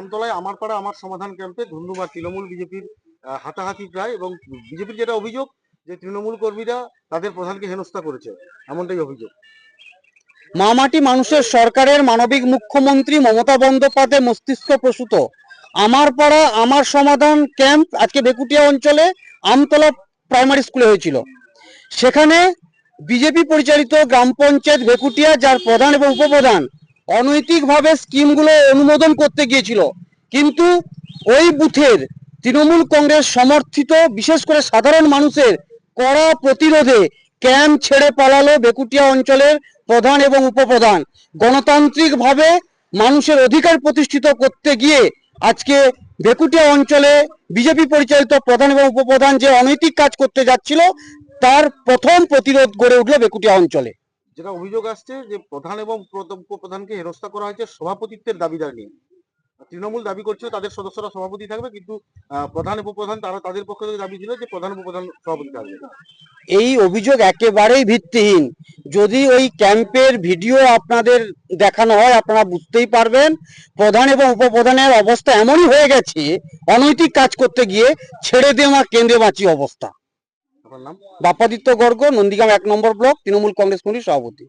আমতলায় আমার পাড়া আমার সমাধান ক্যাম্পে ধন্যবাদ তৃণমূল বিজেপির হাতাহাতি প্রায় এবং বিজেপির যেটা অভিযোগ যে তৃণমূল কর্মীরা তাদের প্রধানকে হেনস্থা করেছে, এমনটাই অভিযোগ। মামাটি মানুষের সরকারের মানবিক মুখ্যমন্ত্রী মমতা বন্দ্যোপাধ্যায় মস্তিষ্ক প্রসূত। আমার পাড়া আমার সমাধান ক্যাম্প আজকে বেকুটিয়া অঞ্চলে আমতলা প্রাইমারি স্কুলে হয়েছিল। সেখানে বিজেপি পরিচালিত গ্রাম পঞ্চায়েত ভেকুটিয়া যার প্রধান এবং উপপ্রধান অনৈতিকভাবে স্কিমগুলো অনুমোদন করতে গিয়েছিল। কিন্তু ওই বুথের তৃণমূল কংগ্রেস সমর্থিত বিশেষ করে সাধারণ মানুষের কড়া প্রতিরোধে ক্যাম্প ছেড়ে পালালো বেকুটিয়া অঞ্চলের প্রধান এবং উপপ্রধান। গণতান্ত্রিকভাবে মানুষের অধিকার প্রতিষ্ঠিত করতে গিয়ে আজকে বেকুটিয়া অঞ্চলে বিজেপি পরিচালিত প্রধান এবং উপপ্রধান যে অনৈতিক কাজ করতে যাচ্ছিল, তার প্রথম প্রতিরোধ গড়ে উঠল বেকুটিয়া অঞ্চলে। যেটা অভিযোগ আসছে যে প্রধান এবং উপপ্রধানকে হেনস্থা করা হয়েছে সভাপতিত্বের দাবিদার নিয়ে। তৃণমূল দাবি করছিল তাদের সদস্যরা সভাপতি থাকবে, কিন্তু প্রধান উপপ্রধান তারা তাদের পক্ষ থেকে দাবি ছিল যে প্রধান উপপ্রধান সভাপতি থাকবে। এই অভিযোগ একেবারেই ভিত্তিহীন। যদি ওই ক্যাম্পের ভিডিও আপনাদের দেখানো হয়, আপনারা বুঝতেই পারবেন, প্রধান এবং উপপ্রধানের অবস্থা এমনই হয়ে গেছে, অনৈতিক কাজ করতে গিয়ে ছেড়ে দেওয়া কেন্দ্রে বাঁচি অবস্থা। আপনার নাম? বাপাদিত্য গর্গ নন্দীগ্রাম এক নম্বর ব্লক তৃণমূল কংগ্রেস কমিটির সভাপতি।